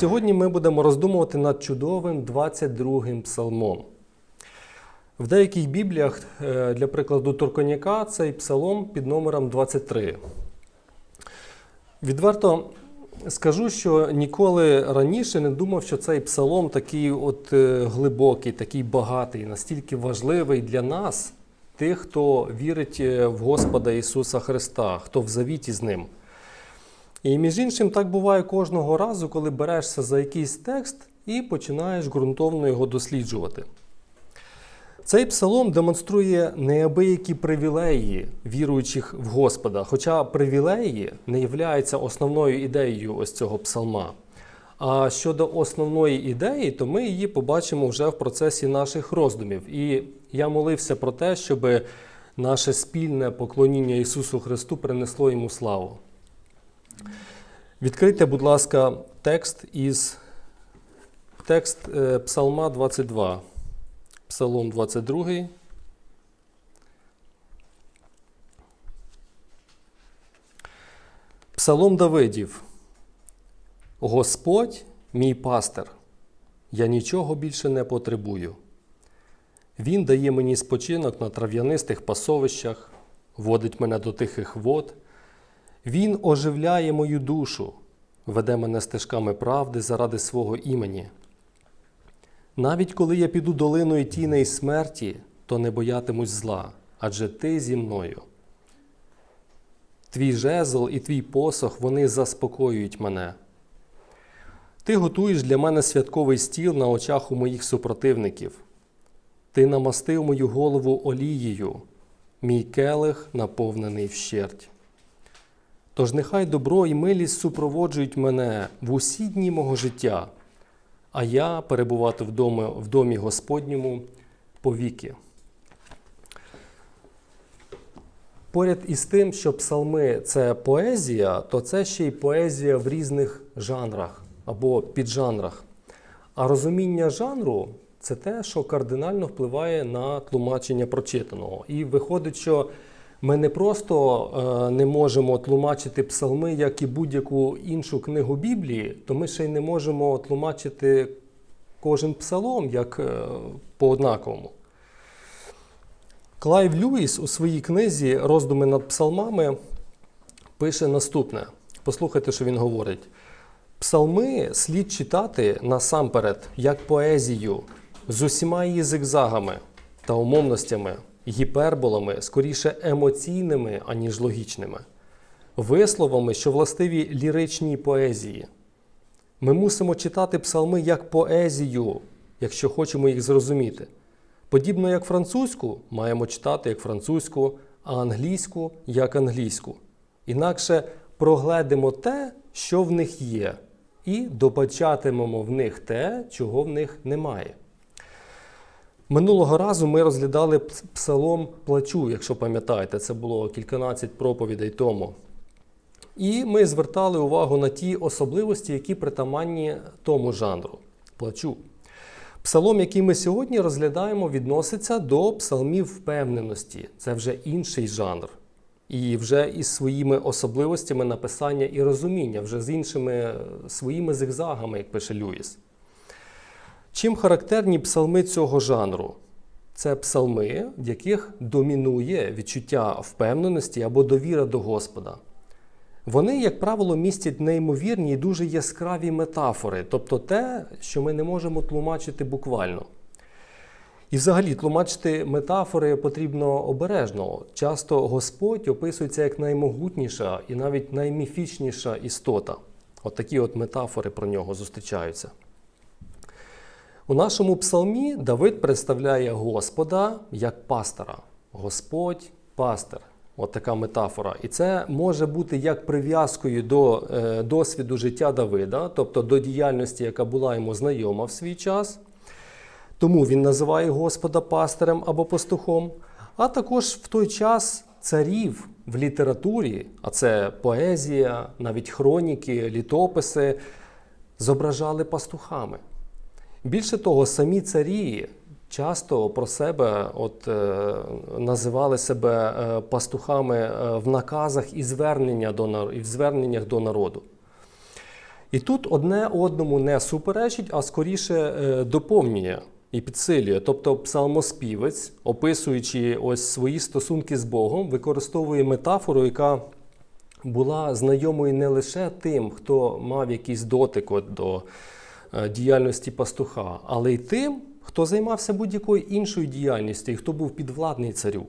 Сьогодні ми будемо роздумувати над чудовим 22-м псалмом. В деяких бібліях, е, для прикладу Турконяка, цей псалом під номером 23. Відверто скажу, що ніколи раніше не думав, що цей псалом такий от е, глибокий, такий багатий, настільки важливий для нас, тих, хто вірить е, в Господа Ісуса Христа, хто в завіті з Ним. І між іншим, так буває кожного разу, коли берешся за якийсь текст і починаєш ґрунтовно його досліджувати. Цей псалом демонструє неабиякі привілеї віруючих в Господа, хоча привілеї не являються основною ідеєю ось цього псалма. А щодо основної ідеї, то ми її побачимо вже в процесі наших роздумів. І я молився про те, щоб наше спільне поклоніння Ісусу Христу принесло йому славу. Відкрийте, будь ласка, текст із текст е, Псалма 22. Псалом 22. Псалом Давидів. Господь мій пастир, я нічого більше не потребую. Він дає мені спочинок на трав'янистих пасовищах, водить мене до тихих вод. Він оживляє мою душу, веде мене стежками правди заради свого імені. Навіть коли я піду долиною тіней смерті, то не боятимусь зла, адже ти зі мною. Твій жезл і твій посох вони заспокоюють мене. Ти готуєш для мене святковий стіл на очах у моїх супротивників. Ти намастив мою голову олією, мій келих наповнений вщерть. Тож нехай добро і милість супроводжують мене в усі дні мого життя, а я перебувати в домі, в домі Господньому повіки. Поряд із тим, що псалми це поезія, то це ще й поезія в різних жанрах або піджанрах. А розуміння жанру це те, що кардинально впливає на тлумачення прочитаного. І виходить, що ми не просто е, не можемо тлумачити псалми, як і будь-яку іншу книгу Біблії, то ми ще й не можемо тлумачити кожен псалом як е, по однаковому. Клайв Льюіс у своїй книзі Роздуми над псалмами пише наступне. Послухайте, що він говорить. Псалми слід читати насамперед як поезію з усіма її зигзагами та умовностями гіперболами, скоріше емоційними, аніж логічними, висловами, що властиві ліричній поезії. Ми мусимо читати псалми як поезію, якщо хочемо їх зрозуміти. Подібно як французьку, маємо читати як французьку, а англійську як англійську. Інакше прогледимо те, що в них є, і добачатимемо в них те, чого в них немає. Минулого разу ми розглядали псалом плачу, якщо пам'ятаєте, це було кільканадцять проповідей тому. І ми звертали увагу на ті особливості, які притаманні тому жанру плачу. Псалом, який ми сьогодні розглядаємо, відноситься до псалмів впевненості. Це вже інший жанр. І вже із своїми особливостями написання і розуміння, вже з іншими своїми зигзагами, як пише Люїс. Чим характерні псалми цього жанру? Це псалми, в яких домінує відчуття впевненості або довіра до Господа. Вони, як правило, містять неймовірні і дуже яскраві метафори, тобто те, що ми не можемо тлумачити буквально. І взагалі тлумачити метафори потрібно обережно. Часто Господь описується як наймогутніша і навіть найміфічніша істота. От такі от метафори про нього зустрічаються. У нашому псалмі Давид представляє Господа як пастора. Господь пастир. От така метафора. І це може бути як прив'язкою до е, досвіду життя Давида, тобто до діяльності, яка була йому знайома в свій час. Тому він називає Господа пастирем або пастухом. А також в той час царів в літературі, а це поезія, навіть хроніки, літописи, зображали пастухами. Більше того, самі царі часто про себе от, е, називали себе е, пастухами е, в наказах і, звернення до, і в зверненнях до народу. І тут одне одному не суперечить, а скоріше доповнює і підсилює. Тобто псалмоспівець, описуючи ось свої стосунки з Богом, використовує метафору, яка була знайомою не лише тим, хто мав якийсь дотик от до діяльності пастуха, але й тим, хто займався будь-якою іншою діяльністю і хто був підвладний царю.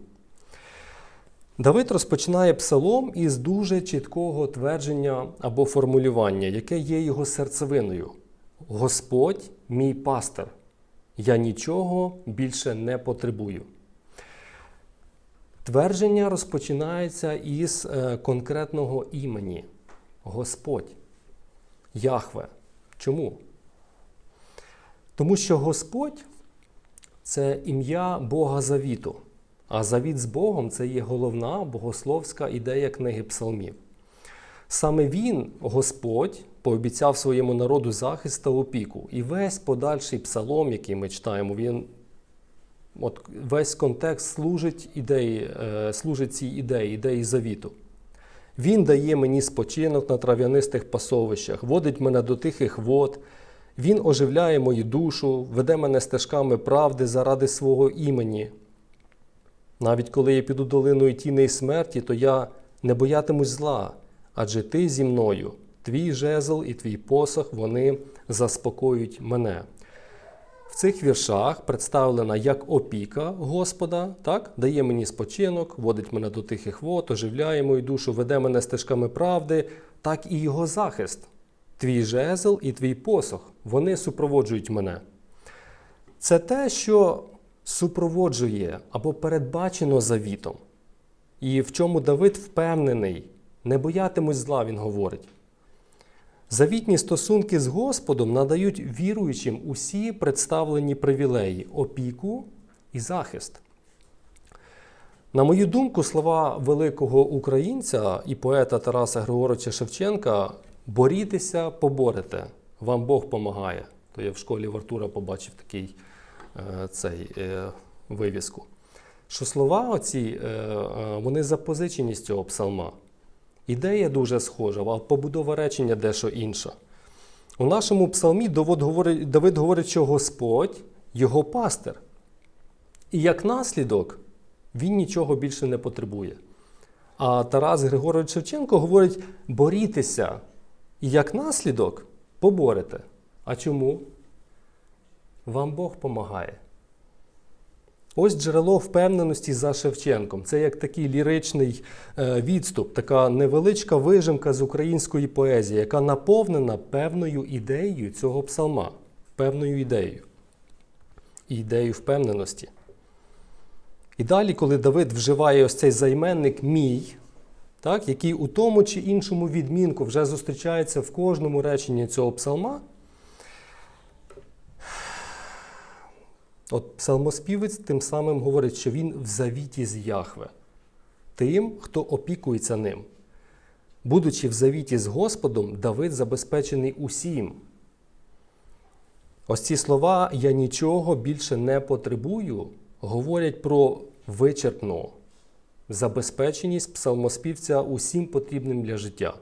Давид розпочинає псалом із дуже чіткого твердження або формулювання, яке є його серцевиною. Господь мій пастир, я нічого більше не потребую. Твердження розпочинається із е, конкретного імені Господь, Яхве. Чому? Тому що Господь це ім'я Бога Завіту. А завіт з Богом це є головна богословська ідея книги Псалмів. Саме він, Господь, пообіцяв своєму народу захист та опіку. І весь подальший псалом, який ми читаємо, він от весь контекст служить ідеї, е, служить цій ідеї, ідеї завіту. Він дає мені спочинок на трав'янистих пасовищах, водить мене до тихих вод. Він оживляє мою душу, веде мене стежками правди заради свого імені. Навіть коли я піду долиною тіни й смерті, то я не боятимусь зла, адже ти зі мною, твій жезл і твій посох, вони заспокоюють мене. В цих віршах представлена як опіка Господа, так, дає мені спочинок, водить мене до тихих вод, оживляє мою душу, веде мене стежками правди, так і його захист. Твій жезл і твій посох, вони супроводжують мене. Це те, що супроводжує або передбачено завітом. І в чому Давид впевнений, не боятимусь зла, він говорить. Завітні стосунки з Господом надають віруючим усі представлені привілеї, опіку і захист. На мою думку, слова великого українця і поета Тараса Григоровича Шевченка борітеся, поборете, вам Бог помагає. То я в школі в Артура побачив такий е, цей е, вивіску. Що слова оці, е, вони запозичені з цього псалма. Ідея дуже схожа, а побудова речення дещо інша. У нашому псалмі Давид говорить, що Господь його пастир. І як наслідок, він нічого більше не потребує. А Тарас Григорович Шевченко говорить: борітеся, і як наслідок поборете. А чому? Вам Бог помагає. Ось джерело впевненості за Шевченком. Це як такий ліричний е, відступ, така невеличка вижимка з української поезії, яка наповнена певною ідеєю цього псалма, певною ідеєю. І ідеєю впевненості. І далі, коли Давид вживає ось цей займенник мій, так, який у тому чи іншому відмінку вже зустрічається в кожному реченні цього псалма. От псалмоспівець тим самим говорить, що він в завіті з Яхве, тим, хто опікується ним. Будучи в завіті з Господом, Давид забезпечений усім. Ось ці слова Я нічого більше не потребую, говорять про вичерпну забезпеченість псалмоспівця усім потрібним для життя.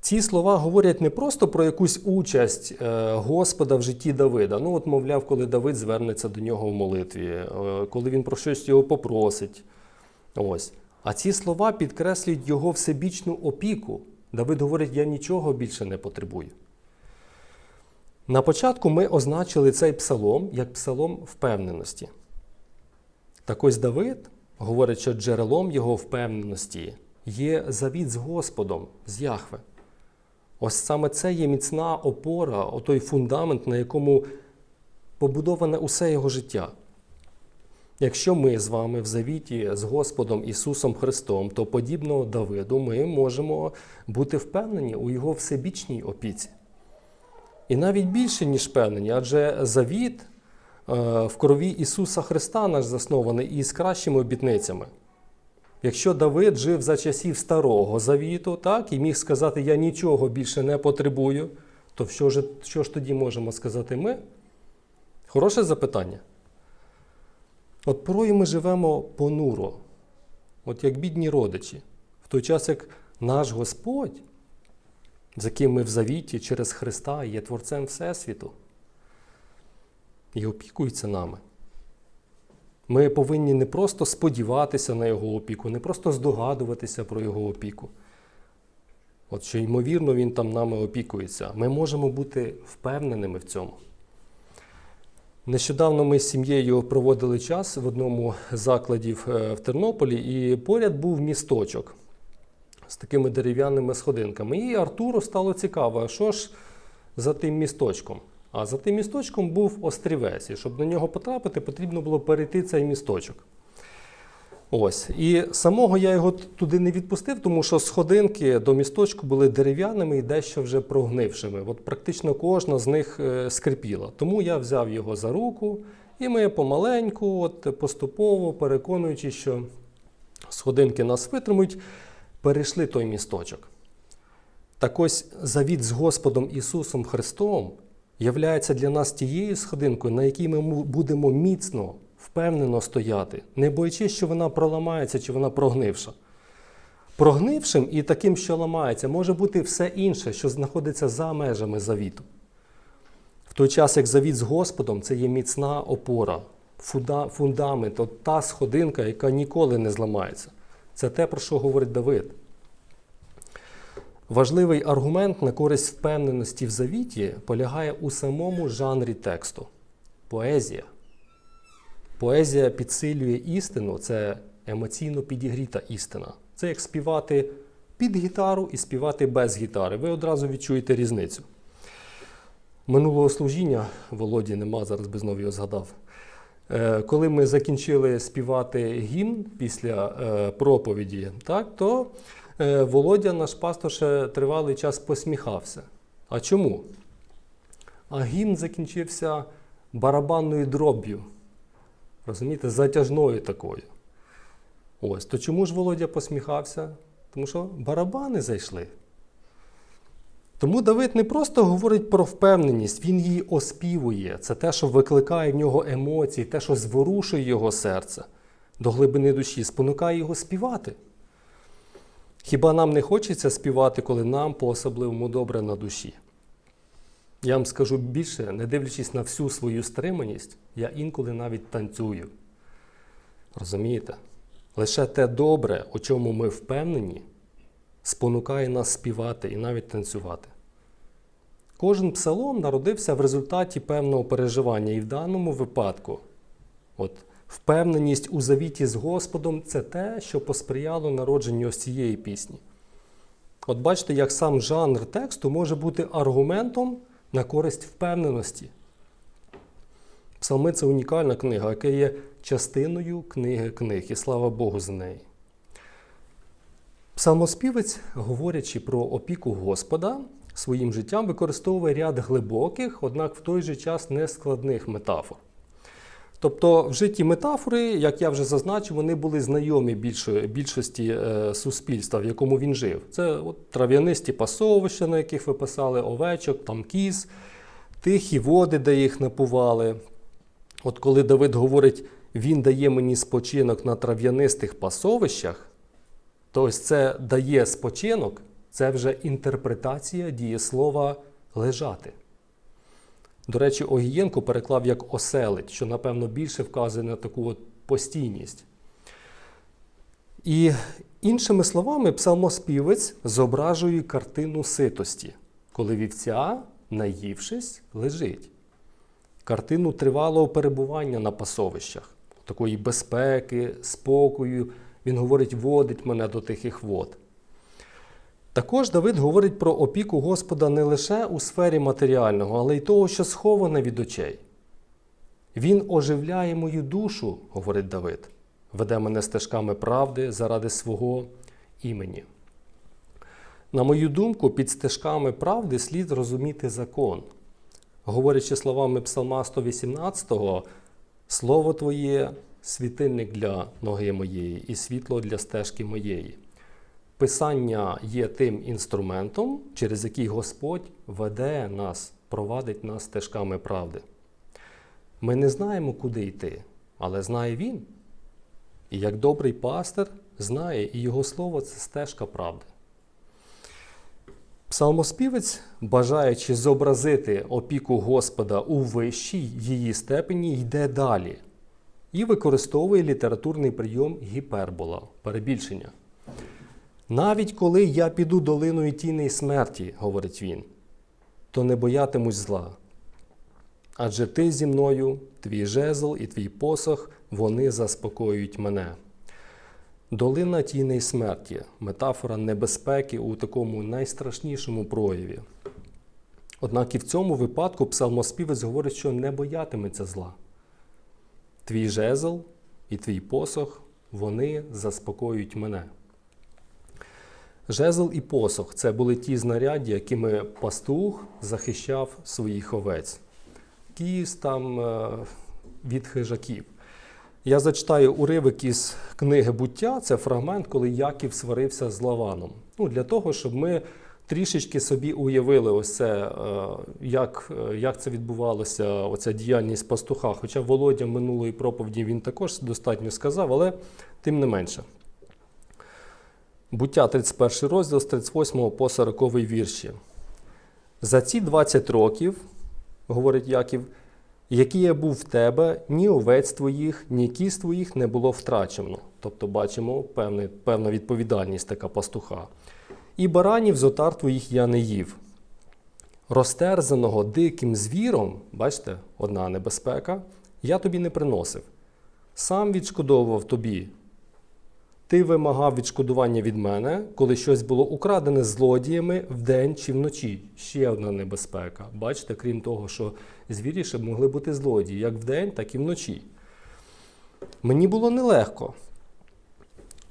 Ці слова говорять не просто про якусь участь е, Господа в житті Давида. Ну, от, мовляв, коли Давид звернеться до нього в молитві, е, коли він про щось його попросить. Ось. А ці слова підкреслюють його всебічну опіку. Давид говорить, я нічого більше не потребую. На початку ми означили цей псалом як псалом впевненості. Так ось Давид говорить, що джерелом його впевненості є завіт з Господом, з Яхве. Ось саме це є міцна опора, отой фундамент, на якому побудоване усе його життя. Якщо ми з вами в завіті з Господом Ісусом Христом, то подібно Давиду ми можемо бути впевнені у Його всебічній опіці. І навіть більше, ніж впевнені, адже завіт в крові Ісуса Христа наш заснований і з кращими обітницями. Якщо Давид жив за часів Старого Завіту, так, і міг сказати, я нічого більше не потребую, то що ж, що ж тоді можемо сказати ми? Хороше запитання. От порою ми живемо понуро, от як бідні родичі, в той час як наш Господь з яким ми в завіті через Христа є Творцем Всесвіту і опікується нами. Ми повинні не просто сподіватися на Його опіку, не просто здогадуватися про Його опіку. От що, ймовірно, Він там нами опікується. Ми можемо бути впевненими в цьому. Нещодавно ми з сім'єю проводили час в одному з закладів е, в Тернополі, і поряд був місточок з такими дерев'яними сходинками. І Артуру стало цікаво, що ж за тим місточком? А за тим місточком був острівець, і щоб на нього потрапити, потрібно було перейти цей місточок. Ось. І самого я його туди не відпустив, тому що сходинки до місточку були дерев'яними і дещо вже прогнившими. От практично кожна з них е, скрипіла. Тому я взяв його за руку, і ми помаленьку, от поступово, переконуючи, що сходинки нас витримують, перейшли той місточок. Так ось завіт з Господом Ісусом Христом являється для нас тією сходинкою, на якій ми будемо міцно, впевнено стояти, не боячись, що вона проламається чи вона прогнивша. Прогнившим і таким, що ламається, може бути все інше, що знаходиться за межами завіту. В той час, як завіт з Господом, це є міцна опора, фундамент, от та сходинка, яка ніколи не зламається. Це те, про що говорить Давид. Важливий аргумент на користь впевненості в завіті полягає у самому жанрі тексту поезія. Поезія підсилює істину, це емоційно підігріта істина. Це як співати під гітару і співати без гітари. Ви одразу відчуєте різницю. Минулого служіння Володі нема, зараз би знову його згадав. Е, Коли ми закінчили співати гімн після е, проповіді, так, то Володя, наш пастор, ще тривалий час посміхався. А чому? А гімн закінчився барабанною дроб'ю. Розумієте, затяжною такою. Ось, то чому ж Володя посміхався? Тому що барабани зайшли. Тому Давид не просто говорить про впевненість, він її оспівує. Це те, що викликає в нього емоції, те, що зворушує його серце до глибини душі, спонукає його співати. Хіба нам не хочеться співати, коли нам по-особливому добре на душі? Я вам скажу більше, не дивлячись на всю свою стриманість, я інколи навіть танцюю. Розумієте? Лише те добре, у чому ми впевнені, спонукає нас співати і навіть танцювати. Кожен псалом народився в результаті певного переживання, і в даному випадку, от, впевненість у завіті з Господом це те, що посприяло народженню ось цієї пісні. От бачите, як сам жанр тексту може бути аргументом на користь впевненості. Псалми це унікальна книга, яка є частиною книги книг, і слава Богу за неї. Псалмоспівець, говорячи про опіку Господа, своїм життям використовує ряд глибоких, однак в той же час нескладних метафор. Тобто в житті метафори, як я вже зазначив, вони були знайомі більшості е, суспільства, в якому він жив. Це от, трав'янисті пасовища, на яких ви писали овечок, там кіз, тихі води, де їх напували. От коли Давид говорить, він дає мені спочинок на трав'янистих пасовищах, то ось це дає спочинок, це вже інтерпретація дієслова лежати. До речі, Огієнко переклав як оселить, що, напевно, більше вказує на таку от постійність. І іншими словами, псалмоспівець зображує картину ситості, коли вівця, наївшись, лежить. Картину тривалого перебування на пасовищах, такої безпеки, спокою. Він говорить, водить мене до тихих вод. Також Давид говорить про опіку Господа не лише у сфері матеріального, але й того, що сховане від очей. Він оживляє мою душу, говорить Давид, веде мене стежками правди заради свого імені. На мою думку, під стежками правди слід розуміти закон. Говорячи словами Псалма 118, Слово Твоє світильник для ноги моєї і світло для стежки моєї. Писання є тим інструментом, через який Господь веде нас, провадить нас стежками правди. Ми не знаємо, куди йти, але знає Він. І як добрий пастир знає, і Його слово це стежка правди. Псалмоспівець, бажаючи зобразити опіку Господа у вищій її степені, йде далі і використовує літературний прийом гіпербола, перебільшення. Навіть коли я піду долиною тіней смерті, говорить він, то не боятимусь зла. Адже ти зі мною, твій жезл і твій посох, вони заспокоюють мене. Долина тіней смерті метафора небезпеки у такому найстрашнішому прояві. Однак і в цьому випадку псалмоспівець говорить, що не боятиметься зла. Твій жезл і твій посох, вони заспокоюють мене. Жезл і посох це були ті знаряддя, якими пастух захищав своїх овець. Кіз там е, від хижаків. Я зачитаю уривок із книги буття. Це фрагмент, коли Яків сварився з Лаваном. Ну, для того, щоб ми трішечки собі уявили, ось це, е, як, е, як це відбувалося, оця діяльність пастуха. Хоча Володя минулої проповіді він також достатньо сказав, але тим не менше. Буття 31 розділ з 38 по 40 вірші. За ці 20 років, говорить Яків, які я був в тебе, ні овець твоїх, ні кіз твоїх не було втрачено. Тобто бачимо певний, певна відповідальність така пастуха. І баранів з отар твоїх я не їв. Розтерзаного диким звіром, бачите, одна небезпека, я тобі не приносив. Сам відшкодовував тобі. Ти вимагав відшкодування від мене, коли щось було украдене злодіями вдень чи вночі. Ще одна небезпека. Бачите, крім того, що звірі ще могли бути злодії як вдень, так і вночі. Мені було нелегко.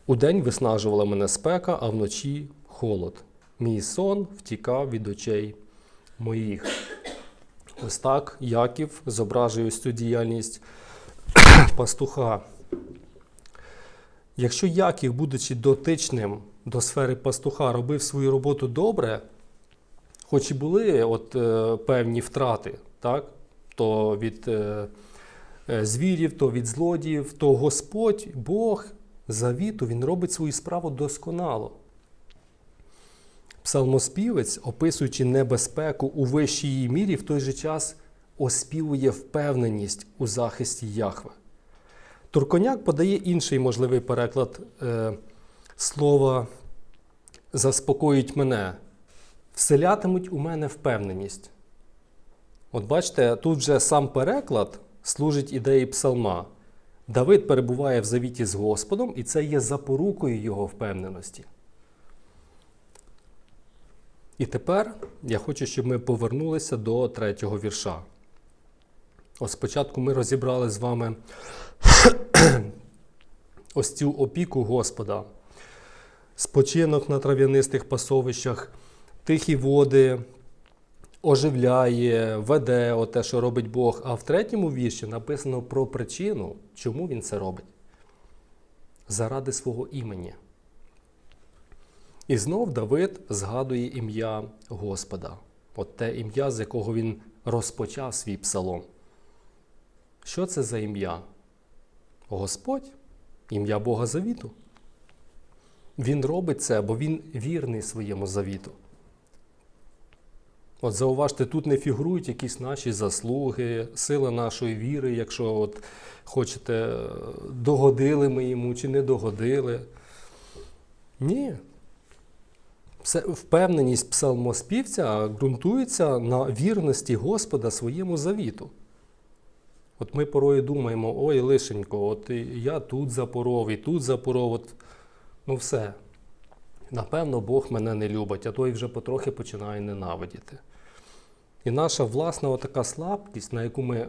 Удень виснажувала мене спека, а вночі холод. Мій сон втікав від очей моїх. Ось так Яків зображує ось цю діяльність пастуха. Якщо Яків, будучи дотичним до сфери пастуха, робив свою роботу добре, хоч і були от, е, певні втрати, так? то від е, е, звірів, то від злодіїв, то Господь, Бог завіту, Він робить свою справу досконало. Псалмоспівець, описуючи небезпеку у вищій її мірі, в той же час оспівує впевненість у захисті Яхве. Турконяк подає інший можливий переклад е, слова заспокоїть мене, вселятимуть у мене впевненість. От бачите, тут вже сам переклад служить ідеї псалма. Давид перебуває в завіті з Господом, і це є запорукою його впевненості. І тепер я хочу, щоб ми повернулися до третього вірша. Ось спочатку ми розібрали з вами ось цю опіку Господа, спочинок на трав'янистих пасовищах, тихі води, оживляє, веде оте, що робить Бог. А в третьому вірші написано про причину, чому він це робить. Заради свого імені. І знов Давид згадує ім'я Господа, от те ім'я, з якого він розпочав свій псалом. Що це за ім'я? Господь, ім'я Бога завіту. Він робить це, бо він вірний своєму завіту. От зауважте, тут не фігурують якісь наші заслуги, сила нашої віри, якщо от хочете, догодили ми йому чи не догодили. Ні. Впевненість псалмоспівця ґрунтується на вірності Господа своєму завіту. От ми порою думаємо, ой, лишенько, от я тут запоров, і тут запоров, от, ну все. Напевно, Бог мене не любить, а той вже потрохи починає ненавидіти. І наша власна така слабкість, на яку ми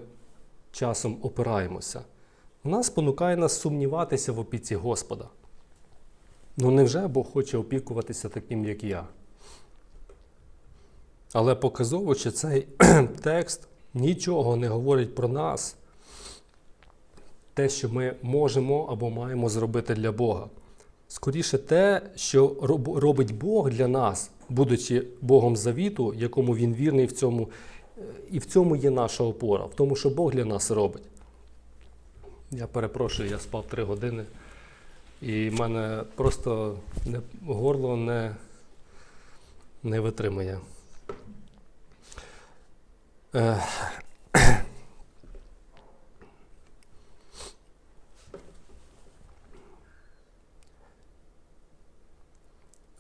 часом опираємося, вона спонукає нас сумніватися в опіці Господа. Ну невже Бог хоче опікуватися таким, як я? Але показово, що цей текст нічого не говорить про нас, те, що ми можемо або маємо зробити для Бога. Скоріше те, що робить Бог для нас, будучи Богом завіту, якому Він вірний в цьому, і в цьому є наша опора, в тому, що Бог для нас робить. Я перепрошую, я спав три години, і в мене просто не, горло не, не витримує. Е,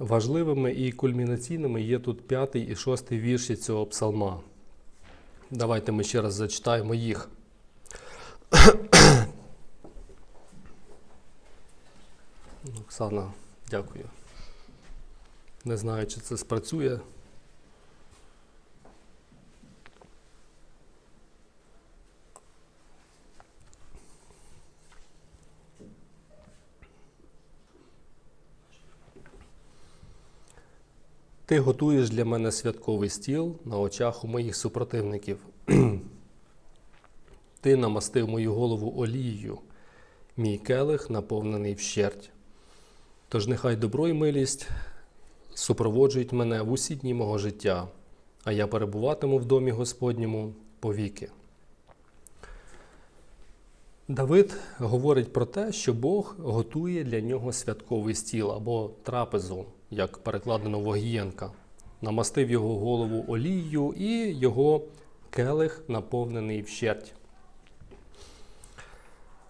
Важливими і кульмінаційними є тут п'ятий і шостий вірші цього псалма. Давайте ми ще раз зачитаємо їх. Оксана, дякую. Не знаю, чи це спрацює. Ти готуєш для мене святковий стіл на очах у моїх супротивників. Ти намастив мою голову олією, мій келих наповнений вщерть. Тож нехай добро і милість супроводжують мене в усі дні мого життя, а я перебуватиму в домі Господньому повіки. Давид говорить про те, що Бог готує для нього святковий стіл або трапезу, як перекладено Вогієнка. Намастив його голову олією і його келих наповнений вщерть.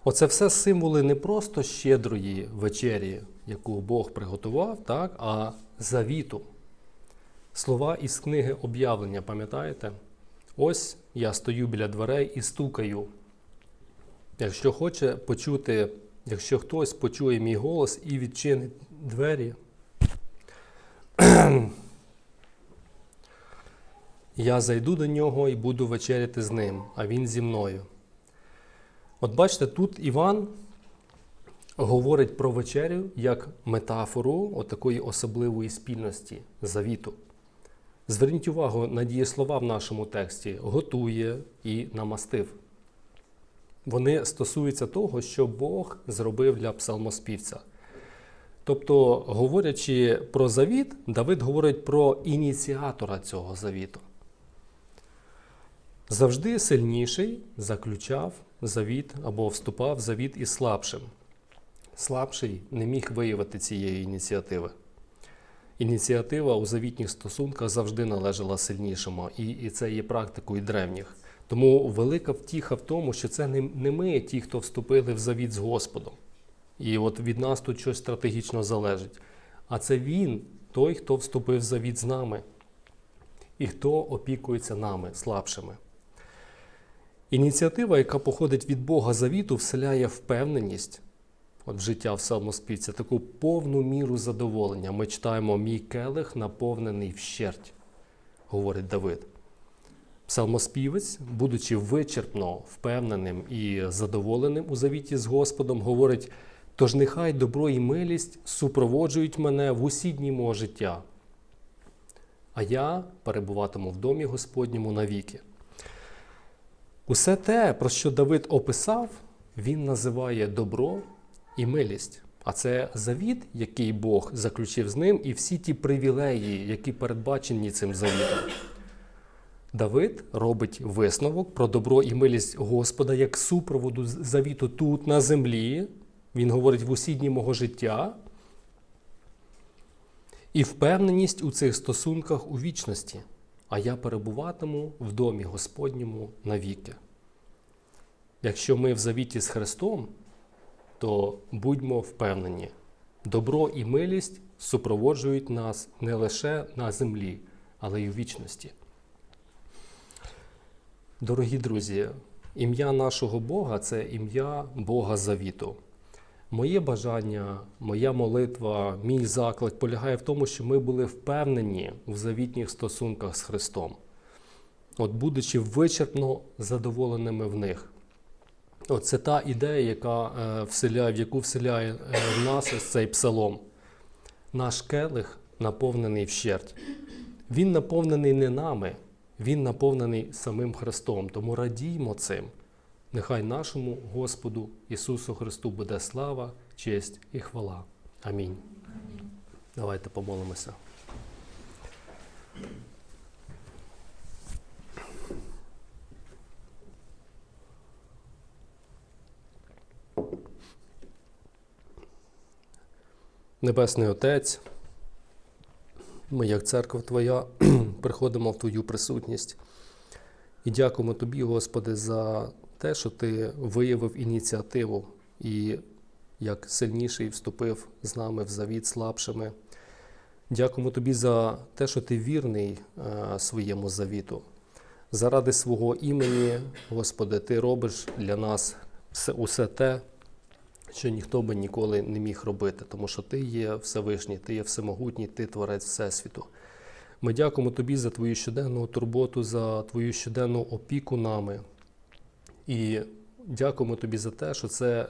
Оце все символи не просто щедрої вечері, яку Бог приготував, так, а завіту. Слова із книги об'явлення, пам'ятаєте? Ось я стою біля дверей і стукаю. Якщо хоче почути, якщо хтось почує мій голос і відчинить двері, я зайду до нього і буду вечеряти з ним, а він зі мною. От бачите, тут Іван говорить про вечерю як метафору отакої особливої спільності завіту. Зверніть увагу на дієслова в нашому тексті готує і намастив. Вони стосуються того, що Бог зробив для псалмоспівця. Тобто, говорячи про завіт, Давид говорить про ініціатора цього завіту. Завжди сильніший заключав завіт або вступав в завіт із слабшим. Слабший не міг виявити цієї ініціативи. Ініціатива у завітніх стосунках завжди належала сильнішому, і, і це є практикою древніх. Тому велика втіха в тому, що це не, не ми, ті, хто вступили в завіт з Господом. І от від нас тут щось стратегічно залежить. А це Він, той, хто вступив в завіт з нами, і хто опікується нами, слабшими. Ініціатива, яка походить від Бога завіту, вселяє впевненість от в життя в псалмоспівця, таку повну міру задоволення. Ми читаємо мій келих наповнений вщерть, говорить Давид. Псалмоспівець, будучи вичерпно впевненим і задоволеним у завіті з Господом, говорить: тож нехай добро і милість супроводжують мене в усі дні мого життя, а я перебуватиму в домі Господньому навіки. Усе те, про що Давид описав, він називає добро і милість. А це завіт, який Бог заключив з ним, і всі ті привілеї, які передбачені цим завітом. Давид робить висновок про добро і милість Господа як супроводу завіту тут, на землі. Він говорить в усі дні мого життя. І впевненість у цих стосунках у вічності. А я перебуватиму в домі Господньому навіки. Якщо ми в завіті з Христом, то будьмо впевнені, добро і милість супроводжують нас не лише на землі, але й у вічності. Дорогі друзі, ім'я нашого Бога це ім'я Бога Завіту. Моє бажання, моя молитва, мій заклик полягає в тому, що ми були впевнені в завітніх стосунках з Христом, от будучи вичерпно задоволеними в них. От це та ідея, яка е, вселяє, в яку вселяє е, в нас ось цей псалом. Наш келих наповнений вщерть. Він наповнений не нами, він наповнений самим Христом. Тому радіймо цим. Нехай нашому Господу Ісусу Христу буде слава, честь і хвала. Амінь. Давайте помолимося. Небесний Отець, Ми, як церква Твоя, приходимо в Твою присутність і дякуємо Тобі, Господи, за те, що Ти виявив ініціативу і як сильніший вступив з нами в завіт слабшими. Дякуємо Тобі за те, що Ти вірний е, своєму завіту. Заради свого імені, Господи, Ти робиш для нас все, усе те, що ніхто би ніколи не міг робити, тому що Ти є Всевишній, Ти є всемогутній, Ти творець Всесвіту. Ми дякуємо Тобі за Твою щоденну турботу, за Твою щоденну опіку нами. І дякуємо Тобі за те, що це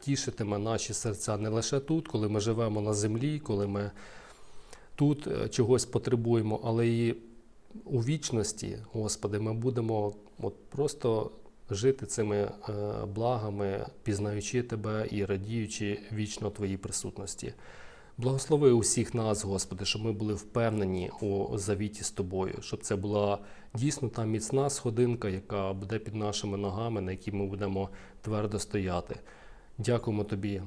тішитиме наші серця не лише тут, коли ми живемо на землі, коли ми тут е, чогось потребуємо, але і у вічності, Господи, ми будемо от просто жити цими е, благами, пізнаючи Тебе і радіючи вічно Твоїй присутності. Благослови усіх нас, Господи, щоб ми були впевнені у завіті з Тобою, щоб це була дійсно та міцна сходинка, яка буде під нашими ногами, на якій ми будемо твердо стояти. Дякуємо Тобі,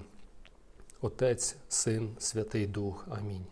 Отець, Син, Святий Дух. Амінь.